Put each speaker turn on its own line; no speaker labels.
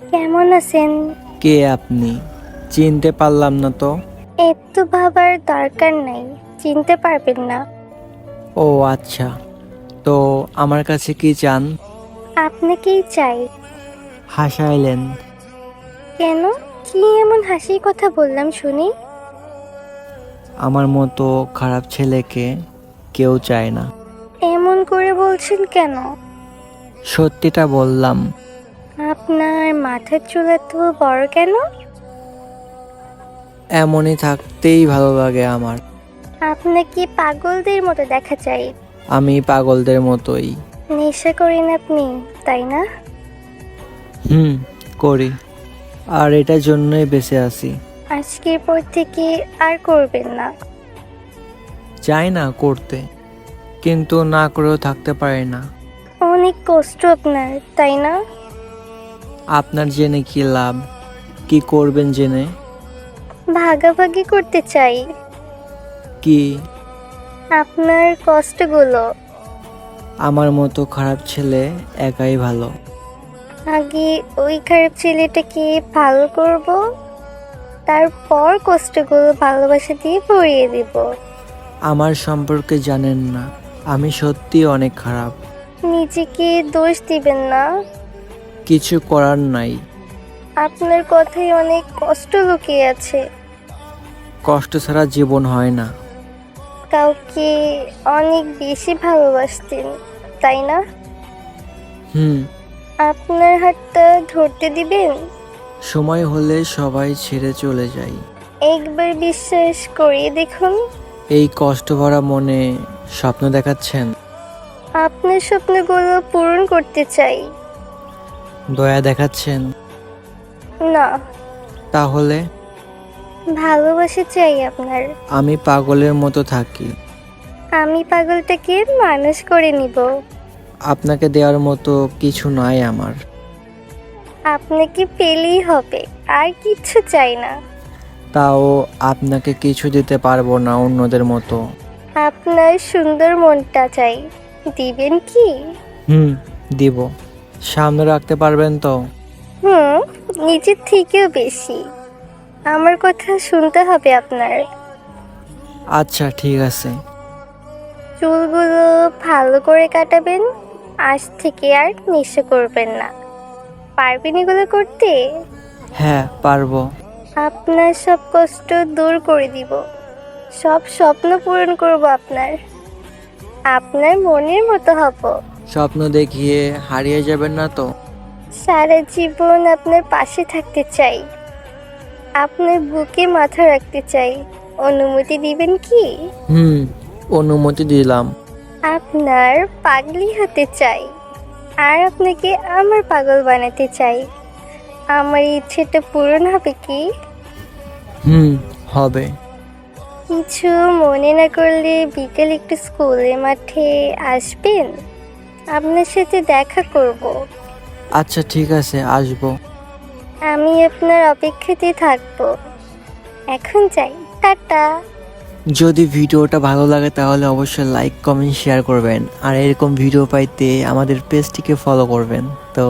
কেমন আছেন?
কে আপনি? চিনতে পারলাম না তো।
এত ভাবার দরকার নাই চিনতে পারবেন না।
ও আচ্ছা। তো আমার কাছে কি চান?
আপনাকেই চাই?
হাসাইলেন
কেন? কি এমন হাসির কথা বললাম শুনি।
আমার মতো খারাপ ছেলেকে কেউ চায় না।
এমন করে বলছেন কেন?
সত্যিটা বললাম।
আপনার মাথার চুল এত বড় কেন?
এমনই থাকতেই ভালো লাগে আমার।
আপনাকে পাগলদের মতো দেখা চাই?
আমি পাগলদের মতোই।
নেশা করেন আপনি তাই না?
হুম করি। আর এটার জন্যই বেঁচে আছি।
আজকের পর থেকে আর করবেন না।
চাই না করতে কিন্তু না করেও থাকতে পারি না।
অনেক কষ্ট আপনার তাই না?
আপনার জেনে কি লাভ? কি করবেন জেনে?
ভাগাভাগি করতে চাই।
কি?
আপনার কষ্টগুলো।
আমার মতো খারাপ ছেলে একাই ভালো।
আগে ওই খারাপ ছেলেটাকে ভালো করব তারপর কষ্টগুলো ভালোবাসা দিয়ে ভরিয়ে দিব।
আমার সম্পর্কে জানেন না। আমি সত্যি অনেক খারাপ।
নিজেকে দোষ দিবেন না।
কিছু করার নাই।
আপনার কথায় অনেক কষ্ট লুকিয়ে আছে।
কষ্ট ছাড়া জীবন হয় না।
কাউকে অনেক বেশি ভালোবাসতেন তাই না?
হুম।
আপনার হাতটা ধরতে দিবেন?
সময় হলে সবাই ছেড়ে চলে যায়
একবার বিশ্বাস করিয়ে দেখুন।
এই কষ্ট ভরা মনে স্বপ্ন দেখাচ্ছেন।
আপনার স্বপ্নগুলো পূরণ করতে চাই।
দয়া দেখাচ্ছেন?
না।
তাহলে?
ভালোবাসা চাই আপনার।
আমি পাগলের মতো থাকি।
আমি পাগলটাকে মানুষ করে নিব।
আপনাকে দেওয়ার মতো কিছু নাই আমার।
আপনাকে পেলেই হবে আর কিচ্ছু চাই না।
তাও আপনাকে কিছু দিতে পারব না অন্যদের মতো।
আপনার সুন্দর মনটা চাই। দিবেন কি?
হুম দিব। সামনে রাখতে পারবেন তো?
হুম নিজের থেকেও বেশি। আমার কথা শুনতে হবে আপনার।
আচ্ছা ঠিক আছে।
চুলগুলো ভালো করে কাটাবেন আজ থেকে আর নেশা করবেন না। পারবেন এগুলো করতে?
হ্যাঁ পারব।
আপনার সব কষ্ট দূর করে দিব। সব স্বপ্ন পূরণ করব আপনার। আপনার মনের মতো হব।
স্বপ্ন দেখিয়ে হারিয়ে যাবেন না তো?
সারা জীবন আপনার পাশে থাকতে চাই। আপনার বুকে মাথা রাখতে চাই। অনুমতি দিবেন কি?
হুম অনুমতি দিলাম।
আপনার পাগলি হতে চাই। আর আপনাকে আমার পাগল বানাতে চাই। আমার ইচ্ছেটা পূরণ হবে কি?
হুম হবে।
কিছু মনে না করলে বিকেল একটু স্কুলের মাঠে আসবেন? আপনার সাথে দেখা করব।
আচ্ছা ঠিক আছে আসব।
আমি আপনার অপেক্ষাতে থাকব। এখন যাই। টাটা।
যদি ভিডিওটা ভালো লাগে তাহলে অবশ্যই লাইক কমেন্ট শেয়ার করবেন। আর এরকম ভিডিও পাইতে আমাদের পেজটিকে ফলো করবেন। তো